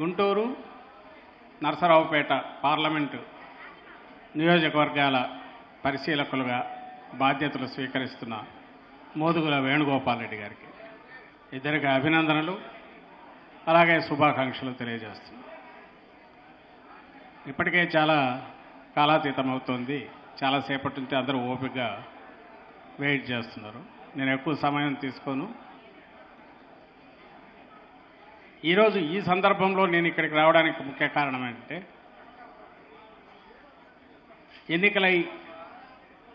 Guntur Narasaraopet parliament నియోజకవర్గాల పరిశీలకులుగా బాధ్యతలు స్వీకరిస్తున్న మోదుగుల వేణుగోపాల్ రెడ్డి గారికి ఇద్దరికి అభినందనలు అలాగే శుభాకాంక్షలు తెలియజేస్తున్నాను ఇప్పటికే చాలా కాలాతీతం అవుతోంది చాలాసేపటి నుంచి అందరూ ఓపికగా వెయిట్ చేస్తున్నారు. నేను ఎక్కువ సమయం తీసుకోను. ఈరోజు ఈ సందర్భంలో నేను ఇక్కడికి రావడానికి ముఖ్య కారణం ఏంటంటే ఎన్నికలై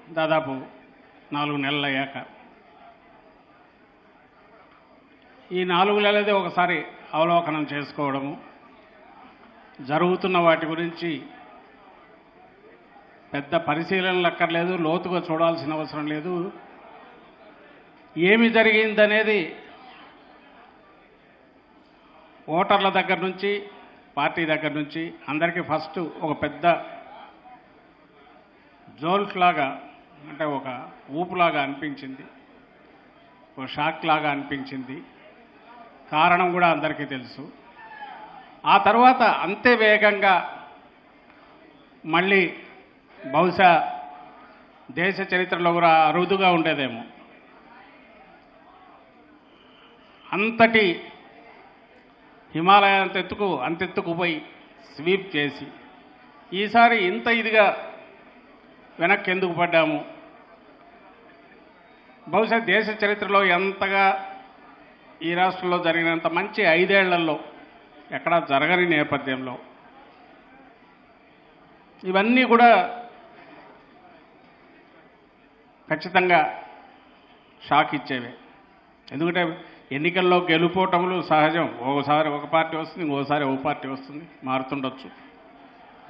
దాదాపు నాలుగు నెలలు అయ్యాక ఈ నాలుగు నెలలదే ఒకసారి అవలోకనం చేసుకోవడము జరుగుతున్న వాటి గురించి పెద్ద పరిశీలనలు అక్కర్లేదు లోతుగా చూడాల్సిన అవసరం లేదు. ఏమి జరిగిందనేది ఓటర్ల దగ్గర నుంచి పార్టీ దగ్గర నుంచి అందరికీ ఫస్ట్ ఒక పెద్ద జోల్ట్ లాగా అంటే ఒక ఊపులాగా అనిపించింది. ఒక షాక్ లాగా అనిపించింది. కారణం కూడా అందరికీ తెలుసు. ఆ తర్వాత అంతే వేగంగా మళ్ళీ బహుశా దేశ చరిత్రలో కూడా అరుదుగా ఉండేదేమో. అంతటి హిమాలయ అంతెత్తుకు అంతెత్తుకు పోయి స్వీప్ చేసి ఈసారి ఇంత ఇదిగా వెనక్కి ఎందుకు పడ్డాము? బహుశా దేశ చరిత్రలో ఎంతగా ఈ రాష్ట్రంలో జరిగినంత మంచి ఐదేళ్ళలో ఎక్కడా జరగని నేపథ్యంలో. ఇవన్నీ కూడా ఖచ్చితంగా షాక్ ఇచ్చేవే. ఎందుకంటే ఎన్నికల్లో గెలుపోవటములు సహజం. ఒకసారి ఒక పార్టీ వస్తుంది ఇంకోసారి ఒక పార్టీ వస్తుంది మారుతుండొచ్చు.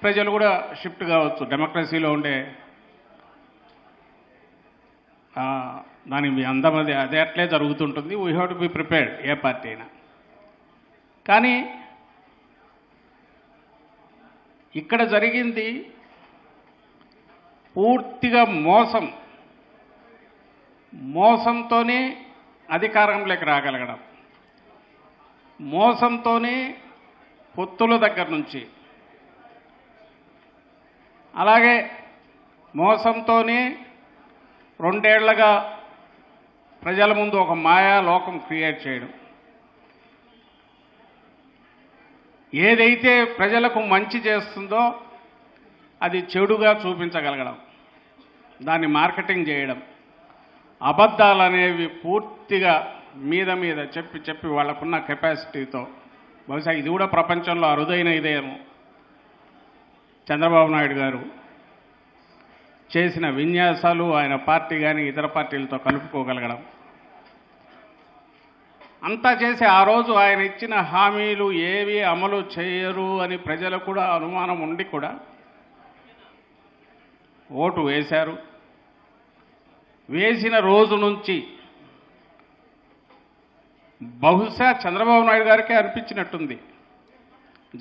ప్రజలు కూడా షిఫ్ట్ కావచ్చు. డెమోక్రసీలో ఉండే దాని మీ అందం అది అదే అట్లే జరుగుతుంటుంది. We have to be prepared A party అయినా. కానీ ఇక్కడ జరిగింది పూర్తిగా మోసం. మోసంతోనే అధికారంలోకి రాగలగడం. మోసంతోనే పొత్తుల దగ్గర నుంచి. అలాగే మోసంతోనే రెండేళ్ళుగా ప్రజల ముందు ఒక మాయా లోకం క్రియేట్ చేయడం. ఏదైతే ప్రజలకు మంచి చేస్తుందో అది చెడుగా చూపించగలగడం. దాన్ని మార్కెటింగ్ చేయడం. అబద్ధాలు అనేవి పూర్తిగా మీద మీద చెప్పి చెప్పి వాళ్ళకున్న కెపాసిటీతో. బహుశా ఇది కూడా ప్రపంచంలో అరుదైన ఇదేమో. చంద్రబాబు నాయుడు గారు చేసిన విన్యాసాలు ఆయన పార్టీ కానీ ఇతర పార్టీలతో కలుపుకోగలగడం. అంతా చేసి ఆ రోజు ఆయన ఇచ్చిన హామీలు ఏవి అమలు చేయరు అని ప్రజలకు కూడా అనుమానం ఉండి కూడా ఓటు వేశారు. వేసిన రోజు నుంచి బహుశా చంద్రబాబు నాయుడు గారికే అనిపించినట్టుంది.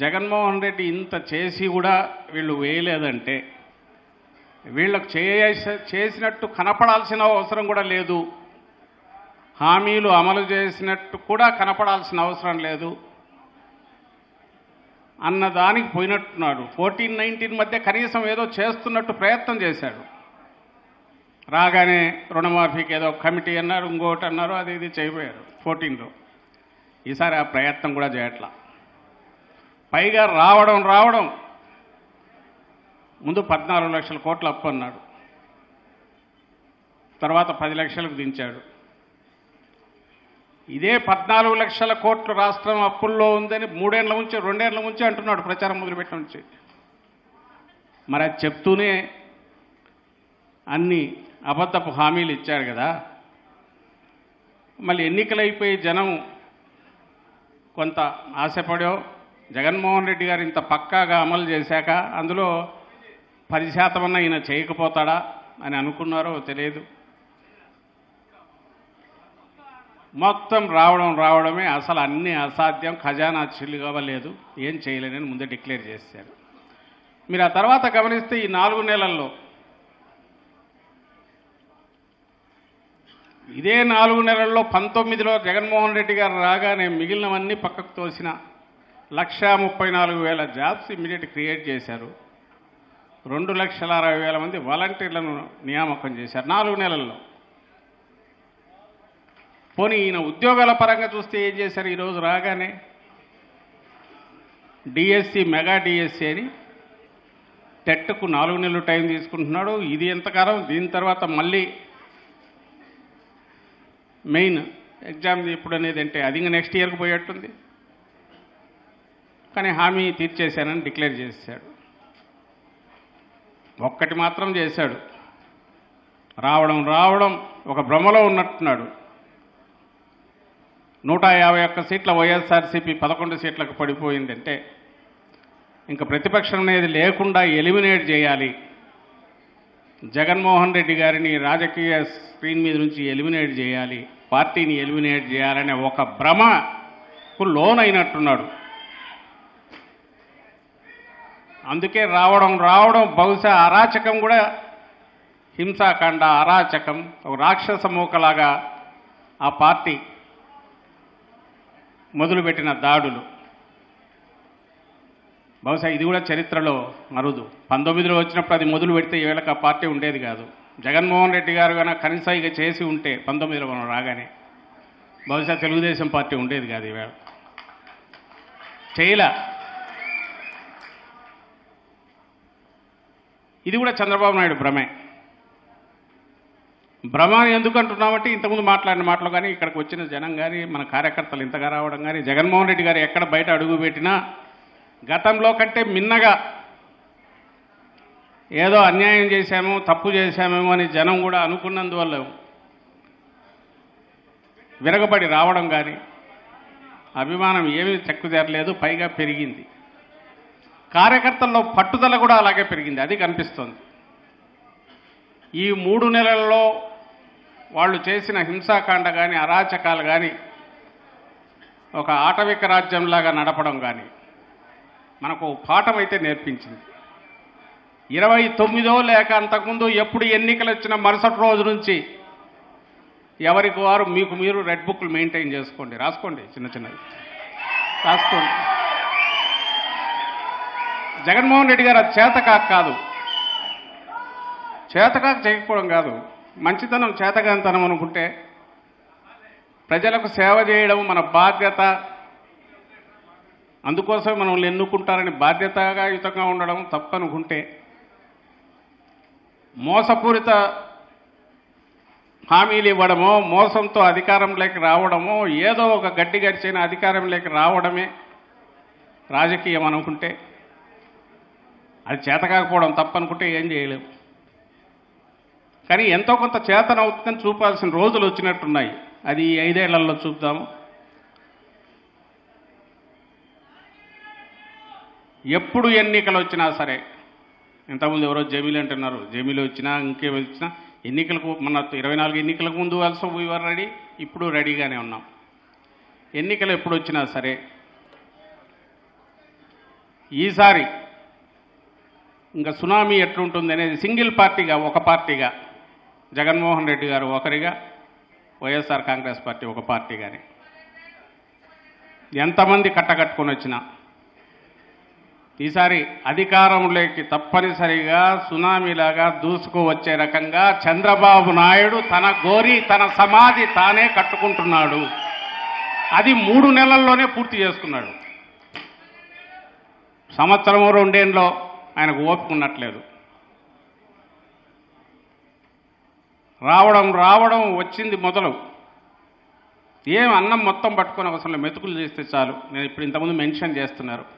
జగన్మోహన్ రెడ్డి ఇంత చేసి కూడా వీళ్ళు వేయలేదంటే వీళ్ళకు చేసినట్టు కనపడాల్సిన అవసరం కూడా లేదు. హామీలు అమలు చేసినట్టు కూడా కనపడాల్సిన అవసరం లేదు. అన్నదానికి పోయినట్టున్నాడు ఫోర్టీన్ నైన్టీన్ మధ్య కనీసం ఏదో చేస్తున్నట్టు ప్రయత్నం చేశాడు. రాగానే రుణమాఫీకి ఏదో కమిటీ అన్నారు ఇంకోటి అన్నారు అది ఇది చేయబోయారు. ఫోర్టీన్లో ఈసారి ఆ ప్రయత్నం కూడా చేయట్లా. పైగా రావడం రావడం. ముందు పద్నాలుగు లక్షల కోట్లు అప్పు అన్నాడు. తర్వాత పది లక్షలకు దించాడు. ఇదే పద్నాలుగు లక్షల కోట్లు రాష్ట్రం అప్పుల్లో ఉందని మూడేళ్ళ నుంచి రెండేళ్ళ నుంచి అంటున్నాడు ప్రచారం మొదలుపెట్టిన నుంచి. మరి అది చెప్తూనే అన్ని అబద్ధపు హామీలు ఇచ్చాడు కదా. మళ్ళీ ఎన్నికలైపోయి జనం కొంత ఆశపడో జగన్మోహన్ రెడ్డి గారు ఇంత పక్కాగా అమలు చేశాక అందులో పది శాతమన్నా ఈయన చేయకపోతాడా అని అనుకున్నారో తెలియదు. మొత్తం రావడం రావడమే అసలు అన్ని అసాధ్యం ఖజానా చిల్లుగవలేదు ఏం చేయలేనని ముందే డిక్లేర్ చేశారు. మీరు ఆ తర్వాత గమనిస్తే ఈ నాలుగు నెలల్లో ఇదే నాలుగు నెలల్లో పంతొమ్మిదిలో జగన్మోహన్ రెడ్డి గారు రాగానే మిగిలినవన్నీ పక్కకు తోసిన లక్షా ముప్పై నాలుగు వేల జాబ్స్ ఇమ్మీడియట్ క్రియేట్ చేశారు. రెండు లక్షల అరవై వేల మంది వాలంటీర్లను నియామకం చేశారు నాలుగు నెలల్లో. పోనీ ఈయన ఉద్యోగాల పరంగా చూస్తే ఏం చేశారు? ఈరోజు రాగానే డిఎస్సి మెగా డిఎస్సి అని టెట్కు నాలుగు నెలలు టైం తీసుకుంటున్నాడు. ఇది ఎంతకాలం దీని తర్వాత మళ్ళీ మెయిన్ ఎగ్జామ్ ఇప్పుడు అనేది అంటే అది ఇంకా నెక్స్ట్ ఇయర్కి పోయేట్టుంది. కానీ హామీ తీర్చేశానని డిక్లేర్ చేశాడు. ఒక్కటి మాత్రం చేశాడు. రావడం రావడం ఒక భ్రమలో ఉన్నట్టున్నాడు. నూట యాభై ఒక్క సీట్ల వైఎస్ఆర్సీపీ పదకొండు సీట్లకు పడిపోయిందంటే ఇంకా ప్రతిపక్షం అనేది లేకుండా ఎలిమినేట్ చేయాలి. జగన్మోహన్ రెడ్డి గారిని రాజకీయ స్క్రీన్ మీద నుంచి ఎలిమినేట్ చేయాలి. పార్టీని ఎలిమినేట్ చేయాలనే ఒక భ్రమకు లోనైనట్టున్నాడు. అందుకే రావడం రావడం బహుశా అరాచకం కూడా హింసాకాండ అరాచకం ఒక రాక్షస మూకలాగా ఆ పార్టీ మొదలుపెట్టిన దాడులు. బహుశా ఇది కూడా చరిత్రలో మరుదు. పంతొమ్మిదిలో వచ్చినప్పుడు అది మొదలు పెడితే ఈవేళకి ఆ పార్టీ ఉండేది కాదు. జగన్మోహన్ రెడ్డి గారు కనుక కనీసం ఇక చేసి ఉంటే పంతొమ్మిదిలో మనం రాగానే బహుశా తెలుగుదేశం పార్టీ ఉండేది కాదు ఈవేళ. చేయలా. ఇది కూడా చంద్రబాబు నాయుడు భ్రమే. భ్రమ ఎందుకంటున్నామంటే ఎందుకు అంటున్నామంటే ఇంతకుముందు మాట్లాడిన మాటలు కానీ ఇక్కడికి వచ్చిన జనం కానీ మన కార్యకర్తలు ఇంతగా రావడం కానీ జగన్మోహన్ రెడ్డి గారు ఎక్కడ బయట అడుగు పెట్టినా గతంలో కంటే మిన్నగా ఏదో అన్యాయం చేశాము తప్పు చేశామేమో అని జనం కూడా అనుకున్నందువల్ల విరగబడి రావడం కానీ అభిమానం ఏమీ చెక్కుదేరలేదు పైగా పెరిగింది. కార్యకర్తల్లో పట్టుదల కూడా అలాగే పెరిగింది అది కనిపిస్తోంది. ఈ మూడు నెలల్లో వాళ్ళు చేసిన హింసాకాండ కానీ అరాచకాలు కానీ ఒక ఆటవిక రాజ్యంలాగా నడపడం కానీ మనకు పాఠం అయితే నేర్పించింది. ఇరవై తొమ్మిదో లేక అంతకుముందు ఎప్పుడు ఎన్నికలు వచ్చిన మరుసటి రోజు నుంచి ఎవరికి వారు మీకు మీరు రెడ్ బుక్లు మెయింటైన్ చేసుకోండి. రాసుకోండి చిన్న చిన్నవి. రాసుకోండి. జగన్మోహన్ రెడ్డి గారు చేతకాక కాదు. చేతకాక చేయకపోవడం కాదు. మంచితనం చేతకాంతనం అనుకుంటే ప్రజలకు సేవ చేయడం మన బాధ్యత. అందుకోసం మనల్ని ఎన్నుకుంటారని బాధ్యతగా యుతంగా ఉండడం తప్పనుకుంటే మోసపూరిత హామీలు ఇవ్వడమో మోసంతో అధికారంలోకి రావడమో ఏదో ఒక గడ్డి గడిచిన అధికారంలోకి రావడమే రాజకీయం అనుకుంటే అది చేతకాకపోవడం తప్పనుకుంటే ఏం చేయలేము కానీ ఎంతో కొంత చేతన అవుతుందని చూపాల్సిన రోజులు వచ్చినట్టున్నాయి. అది ఈ ఐదేళ్ళలో చూద్దాము. ఎప్పుడు ఎన్నికలు వచ్చినా సరే ఇంతకుముందు ఎవరో జమీలు అంటున్నారు. జమీలు వచ్చినా ఇంకే వచ్చినా ఎన్నికలకు మన ఇరవై నాలుగు ఎన్నికలకు ముందు ఆల్సో వీఆర్ రెడీ ఇప్పుడు రెడీగానే ఉన్నాం. ఎన్నికలు ఎప్పుడు వచ్చినా సరే ఈసారి ఇంకా సునామీ ఎట్లుంటుంది అనేది సింగిల్ పార్టీగా ఒక పార్టీగా జగన్మోహన్ రెడ్డి గారు ఒకరిగా వైఎస్ఆర్ కాంగ్రెస్ పార్టీ ఒక పార్టీగానే. ఎంతమంది కట్టకట్టుకొని వచ్చినా ఈసారి అధికారంలోకి తప్పనిసరిగా సునామీలాగా దూసుకు వచ్చే రకంగా చంద్రబాబు నాయుడు తన గోరి తన సమాధి తానే కట్టుకుంటున్నాడు. అది మూడు నెలల్లోనే పూర్తి చేసుకున్నాడు. సంవత్సరము రెండేళ్ళలో ఆయనకు ఓపుకున్నట్లేదు రావడం రావడం వచ్చింది మొదలు. ఏం అన్నం మొత్తం పట్టుకొని అవసరం మెతుకులు చేస్తే చాలు. నేను ఇప్పుడు ఇంతకుముందు మెన్షన్ చేస్తున్నారు.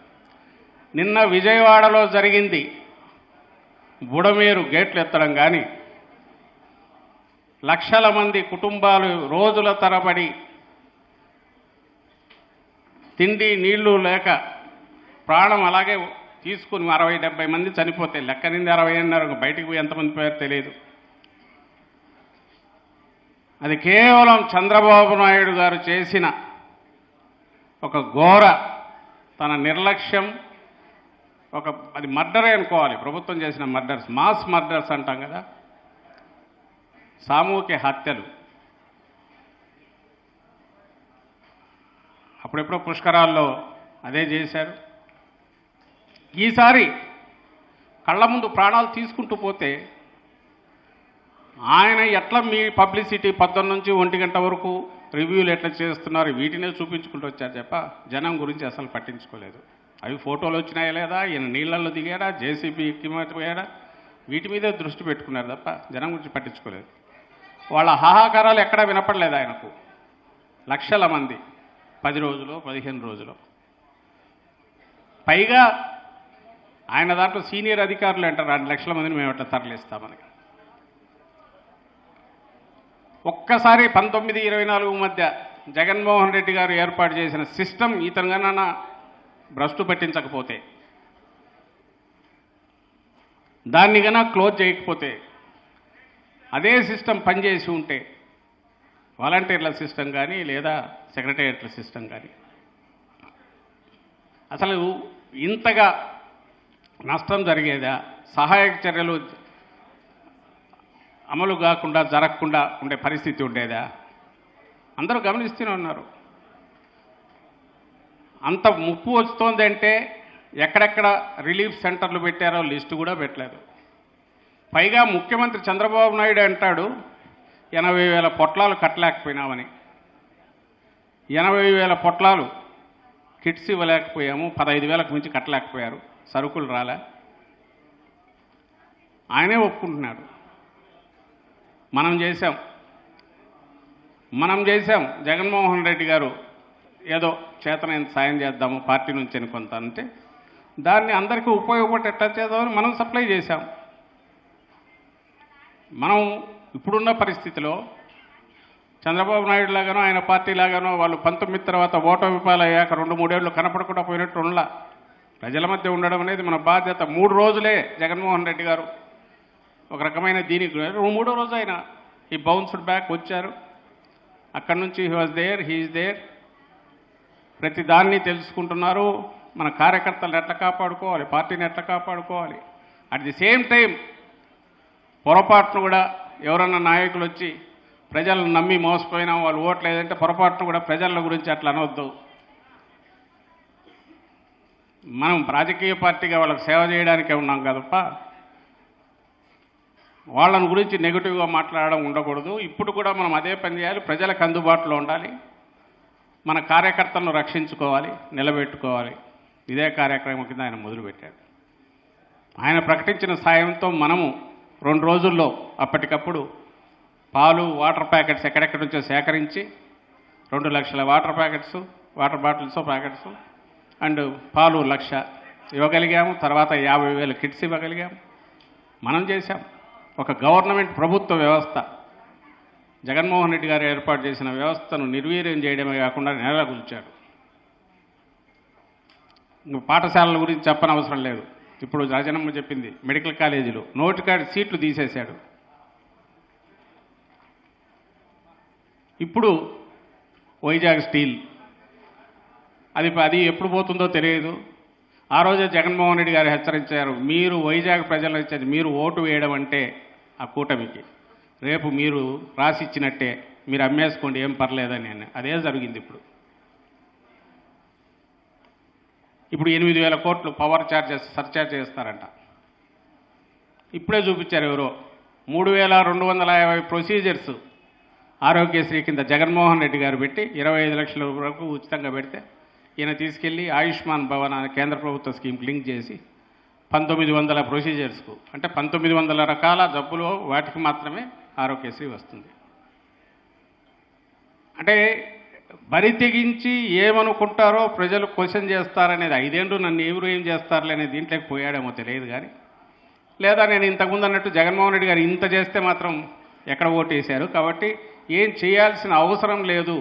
నిన్న విజయవాడలో జరిగింది బుడమేరు గేట్లు ఎత్తడం కానీ లక్షల మంది కుటుంబాలు రోజుల తరబడి తిండి నీళ్ళు లేక ప్రాణం అలాగే తీసుకుని అరవై డెబ్బై మంది చనిపోతే లెక్కనింది అరవై అన్నారు బయటికి పోయి ఎంతమంది పోయారు తెలియదు. అది కేవలం చంద్రబాబు నాయుడు గారు చేసిన ఒక ఘోర తన నిర్లక్ష్యం ఒక అది మర్డరే అనుకోవాలి. ప్రభుత్వం చేసిన మర్డర్స్ మాస్ మర్డర్స్ అంటాం కదా. సామూహిక హత్యలు. అప్పుడెప్పుడో పుష్కరాల్లో అదే చేశారు. ఈసారి కళ్ళ ముందు ప్రాణాలు తీసుకుంటూ పోతే ఆయన ఎట్లా మీ పబ్లిసిటీ పద్దెనిమిది నుంచి ఒంటి గంట వరకు రివ్యూలు ఎట్లా చేస్తున్నారు వీటినే చూపించుకుంటూ వచ్చారు చెప్ప జనం గురించి అసలు పట్టించుకోలేదు. అవి ఫోటోలు వచ్చినాయా లేదా? ఈయన నీళ్ళల్లో దిగాడా? జేసీబీ ఎక్కిపోయాడా వీటి మీదే దృష్టి పెట్టుకున్నారు తప్ప జనం గురించి పట్టించుకోలేదు. వాళ్ళ హాహాకారాలు ఎక్కడా వినపడలేదు ఆయనకు. లక్షల మంది. పది రోజులు పదిహేను రోజులు. పైగా ఆయన దాంట్లో సీనియర్ అధికారులు అంటారు రెండు లక్షల మందిని మేము అట్లా తరలిస్తామని ఒక్కసారి పంతొమ్మిది ఇరవై నాలుగు మధ్య జగన్మోహన్ రెడ్డి గారు ఏర్పాటు చేసిన సిస్టమ్ ఇతను గణన భ్రష్టు పట్టించకపోతే దాన్ని కన్నా క్లోజ్ చేయకపోతే అదే సిస్టమ్ పనిచేసి ఉంటే వాలంటీర్ల సిస్టమ్ కానీ లేదా సెక్రటేరియట్ల సిస్టమ్ కానీ అసలు ఇంతగా నష్టం జరిగేదా? సహాయక చర్యలు అమలు కాకుండా జరగకుండా ఉండే పరిస్థితి ఉండేదా? అందరూ గమనిస్తూనే ఉన్నారు. అంత ముప్పు వస్తోంది అంటే ఎక్కడెక్కడ రిలీఫ్ సెంటర్లు పెట్టారో లిస్టు కూడా పెట్టలేదు. పైగా ముఖ్యమంత్రి చంద్రబాబు నాయుడు అంటాడు ఎనభై వేల పొట్లాలు కట్టలేకపోయినామని. ఎనభై వేల పొట్లాలు కిట్స్ ఇవ్వలేకపోయాము పదహైదు వేలకు మించి కట్టలేకపోయారు. సరుకులు రాలే. ఆయనే ఒప్పుకుంటున్నాడు. మనం చేశాం. మనం చేశాం. జగన్మోహన్ రెడ్డి గారు ఏదో చేతనైన సాయం చేద్దాము పార్టీ నుంచి అని కొంత అంటే దాన్ని అందరికీ ఉపయోగపడి ఎట్లా చేద్దామని మనం సప్లై చేశాం. మనం ఇప్పుడున్న పరిస్థితిలో చంద్రబాబు నాయుడు లాగానో ఆయన పార్టీ లాగానో వాళ్ళు పంతొమ్మిది తర్వాత ఓటమి పాలయ్యాక రెండు మూడేళ్ళు కనపడకుండా పోయినట్టు ఉండలా. ప్రజల మధ్య ఉండడం అనేది మన బాధ్యత. మూడు రోజులే జగన్మోహన్ రెడ్డి గారు ఒక రకమైన దీనికి మూడో రోజు ఆయన ఈ బౌన్స్డ్ బ్యాక్ వచ్చారు. అక్కడి నుంచి he was there he is there ప్రతి దాన్ని తెలుసుకుంటున్నారు. మన కార్యకర్తలను ఎట్లా కాపాడుకోవాలి? పార్టీని ఎట్లా కాపాడుకోవాలి? అట్ ది సేమ్ టైం పొరపాటును కూడా ఎవరన్నా నాయకులు వచ్చి ప్రజలను నమ్మి మోసపోయినా వాళ్ళు ఓట్లేదంటే పొరపాటును కూడా ప్రజల గురించి అట్లా అనవద్దు మనం రాజకీయ పార్టీగా వాళ్ళకి సేవ చేయడానికే ఉన్నాం కదప్ప. వాళ్ళని గురించి నెగిటివ్గా మాట్లాడడం ఉండకూడదు. ఇప్పుడు కూడా మనం అదే పని చేయాలి. ప్రజలకు అందుబాటులో ఉండాలి. మన కార్యకర్తలను రక్షించుకోవాలి నిలబెట్టుకోవాలి. ఇదే కార్యక్రమం కింద ఆయన మొదలుపెట్టాడు. ఆయన ప్రకటించిన సాయంతో మనము రెండు రోజుల్లో అప్పటికప్పుడు పాలు వాటర్ ప్యాకెట్స్ ఎక్కడెక్కడి నుంచో సేకరించి రెండు లక్షల water packets water bottles packets and పాలు లక్ష ఇవ్వగలిగాము. తర్వాత యాభై వేల కిట్స్ ఇవ్వగలిగాము. మనం చేశాం. ఒక గవర్నమెంట్ ప్రభుత్వ వ్యవస్థ జగన్మోహన్ రెడ్డి గారు ఏర్పాటు చేసిన వ్యవస్థను నిర్వీర్యం చేయడమే కాకుండా నెలకొల్చాడు పాఠశాలల గురించి చెప్పనవసరం లేదు. ఇప్పుడు రాజనమ్మ చెప్పింది మెడికల్ కాలేజీలు. నోటికాడి సీట్లు తీసేశాడు. ఇప్పుడు వైజాగ్ స్టీల్. అది అది ఎప్పుడు పోతుందో తెలియదు. ఆ రోజే జగన్మోహన్ రెడ్డి గారు హెచ్చరించారు మీరు వైజాగ్ ప్రజలను ఇచ్చేది మీరు ఓటు వేయడం అంటే ఆ కూటమికి. రేపు మీరు రాసిచ్చినట్టే మీరు అమ్మేసుకోండి ఏం పర్లేదని అని. అదే జరిగింది ఇప్పుడు. ఇప్పుడు ఎనిమిది వేల కోట్లు పవర్ ఛార్జెస్ సర్చార్జ్ చేస్తారంట. ఇప్పుడే చూపించారు ఎవరో. మూడు వేల రెండు వందల యాభై ప్రొసీజర్స్ ఆరోగ్యశ్రీ కింద జగన్మోహన్ రెడ్డి గారు పెట్టి ఇరవై ఐదు లక్షల వరకు ఉచితంగా పెడితే ఈయన తీసుకెళ్ళి ఆయుష్మాన్ భవన్ అనే కేంద్ర ప్రభుత్వ స్కీమ్ లింక్ చేసి పంతొమ్మిది వందల ప్రొసీజర్స్కు అంటే పంతొమ్మిది వందల రకాల జబ్బులు వాటికి మాత్రమే ఆరోగ్యశ్రీ వస్తుంది. అంటే బరి తెగించి ఏమనుకుంటారో ప్రజలు క్వశ్చన్ చేస్తారనేది ఐదేండ్లు నన్ను ఎవరు ఏం చేస్తారులే అనేది దీంట్లోకి పోయాడేమో తెలియదు కానీ లేదా నేను ఇంతకుముందు అన్నట్టు జగన్మోహన్ రెడ్డి గారు ఇంత చేస్తే మాత్రం ఎక్కడ ఓటేశారు కాబట్టి ఏం చేయాల్సిన అవసరం లేదు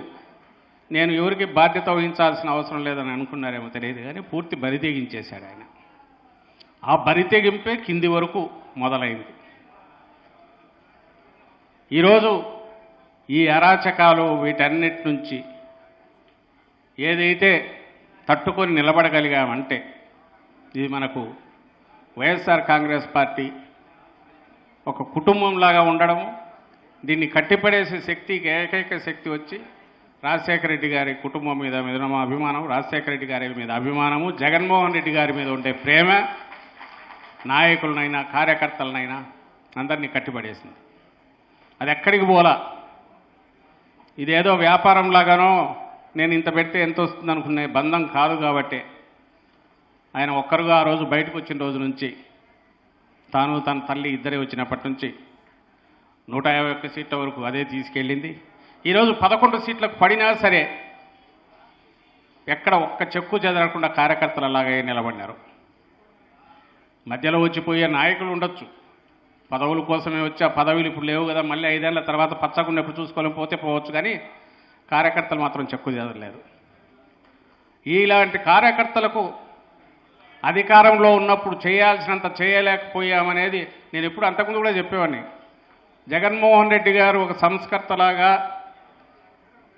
నేను ఎవరికి బాధ్యత వహించాల్సిన అవసరం లేదని అనుకున్నారేమో తెలియదు కానీ పూర్తి బరి తెగించేశాడు ఆయన. ఆ బరి తెగింపే కింది వరకు మొదలైంది. ఈరోజు ఈ అరాచకాలు వీటన్నిటి నుంచి ఏదైతే తట్టుకొని నిలబడగలిగామంటే ఇది మనకు వైఎస్ఆర్ కాంగ్రెస్ పార్టీ ఒక కుటుంబంలాగా ఉండడము దీన్ని కట్టిపడేసే శక్తికి ఏకైక శక్తి వచ్చి రాజశేఖర రెడ్డి గారి కుటుంబం మీద మీద మా అభిమానం రాజశేఖర రెడ్డి గారి మీద అభిమానము జగన్మోహన్ రెడ్డి గారి మీద ఉండే ప్రేమ నాయకులనైనా కార్యకర్తలనైనా అందరినీ కట్టిపడేసింది. అది ఎక్కడికి పోలా? ఇదేదో వ్యాపారం లాగానో నేను ఇంత పెడితే ఎంత వస్తుంది అనుకునే బంధం కాదు కాబట్టి. ఆయన ఒక్కరుగా ఆ రోజు బయటకు వచ్చిన రోజు నుంచి తాను తన తల్లి ఇద్దరే వచ్చినప్పటి నుంచి నూట యాభై ఒక్క సీట్ల వరకు అదే తీసుకెళ్ళింది. ఈరోజు పదకొండు సీట్లకు పడినా సరే ఎక్కడ ఒక్క చెక్కు చెదరకుండా కార్యకర్తలు అలాగే నిలబడినారు. మధ్యలో వచ్చిపోయే నాయకులు ఉండొచ్చు. పదవుల కోసమే వచ్చి ఆ పదవులు ఇప్పుడు లేవు కదా మళ్ళీ ఐదేళ్ళ తర్వాత పచ్చకుండా ఎప్పుడు చూసుకోలేకపోతే పోవచ్చు కానీ కార్యకర్తలు మాత్రం చెక్కు చెదరలేదు ఇలాంటి కార్యకర్తలకు అధికారంలో ఉన్నప్పుడు చేయాల్సినంత చేయలేకపోయామనేది నేను ఎప్పుడు అంతకుముందు కూడా చెప్పేవాడిని. జగన్మోహన్ రెడ్డి గారు ఒక సంస్కర్తలాగా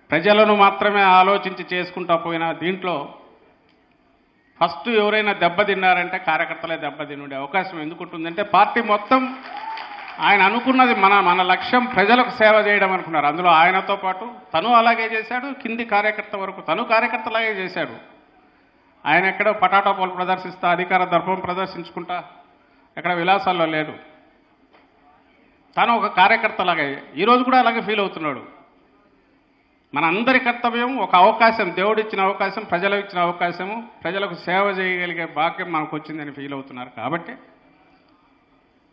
ప్రజలను మాత్రమే ఆలోచించి చేసుకుంటా పోయిన దీంట్లో ఫస్ట్ ఎవరైనా దెబ్బతిన్నారంటే కార్యకర్తలే దెబ్బతినుండే అవకాశం ఎందుకు ఉంటుందంటే పార్టీ మొత్తం ఆయన అనుకున్నది మన మన లక్ష్యం ప్రజలకు సేవ చేయడం అనుకున్నారు. అందులో ఆయనతో పాటు తను అలాగే చేశాడు కింది కార్యకర్త వరకు తను కార్యకర్తలాగే చేశాడు. ఆయన ఎక్కడో పటాటో పోలు ప్రదర్శిస్తా అధికార దర్పం ప్రదర్శించుకుంటా ఎక్కడ విలాసాల్లో లేడు. తను ఒక కార్యకర్తలాగా ఈరోజు కూడా అలాగే ఫీల్ అవుతున్నాడు. మన అందరి కర్తవ్యం ఒక అవకాశం దేవుడు ఇచ్చిన అవకాశం ప్రజలకు ఇచ్చిన అవకాశము ప్రజలకు సేవ చేయగలిగే భాగ్యం మనకు వచ్చిందని ఫీల్ అవుతున్నారు. కాబట్టి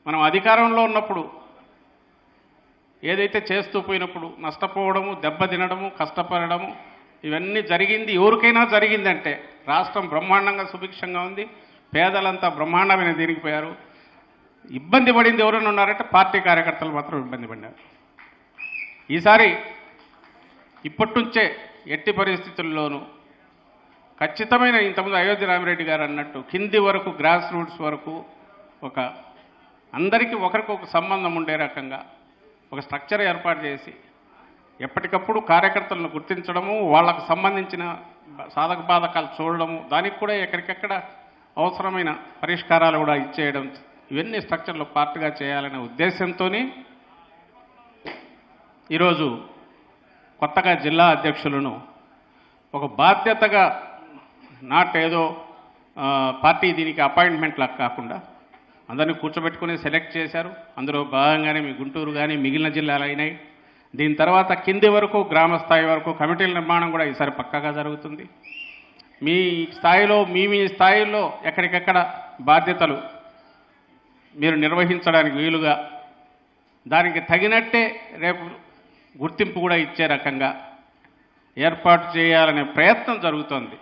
మనం అధికారంలో ఉన్నప్పుడు ఏదైతే చేస్తూ పోయినప్పుడు నష్టపోవడము దెబ్బతినడము కష్టపడము ఇవన్నీ జరిగింది ఎవరికైనా జరిగిందంటే రాష్ట్రం బ్రహ్మాండంగా సుభిక్షంగా ఉంది పేదలంతా బ్రహ్మాండమైన దీనికి పోయారు. ఇబ్బంది పడింది ఎవరైనా ఉన్నారంటే పార్టీ కార్యకర్తలు మాత్రం ఇబ్బంది పడినారు ఈసారి ఇప్పటి నుంచే ఎట్టి పరిస్థితుల్లోనూ ఖచ్చితమైన ఇంతకుముందు అయోధ్య రామిరెడ్డి గారు అన్నట్టు కింది వరకు గ్రాస్ రూట్స్ వరకు ఒక అందరికీ ఒకరికొక సంబంధం ఉండే రకంగా ఒక స్ట్రక్చర్ ఏర్పాటు చేసి ఎప్పటికప్పుడు కార్యకర్తలను గుర్తించడము వాళ్ళకు సంబంధించిన సాధక బాధకాలు చూడడము దానికి కూడా ఎక్కడికెక్కడ అవసరమైన పరిష్కారాలు కూడా ఇచ్చేయడం ఇవన్నీ స్ట్రక్చర్లు పార్ట్గా చేయాలనే ఉద్దేశంతో ఈరోజు కొత్తగా జిల్లా అధ్యక్షులను ఒక బాధ్యతగా నాట్ ఏదో పార్టీ దీనికి అపాయింట్మెంట్ లాగా కాకుండా అందరినీ కూర్చోబెట్టుకుని సెలెక్ట్ చేశారు. అందులో భాగంగానే మీ గుంటూరు కానీ మిగిలిన జిల్లాలు అయినాయి. దీని తర్వాత కింది వరకు గ్రామ స్థాయి వరకు కమిటీల నిర్మాణం కూడా ఈసారి పక్కాగా జరుగుతుంది. మీ స్థాయిలో మీ మీ స్థాయిలో ఎక్కడికెక్కడ బాధ్యతలు మీరు నిర్వహించడానికి వీలుగా దానికి తగినట్టే రేపు గుర్తింపు కూడా ఇచ్చే రకంగా ఏర్పాటు చేయాలనే ప్రయత్నం జరుగుతోంది.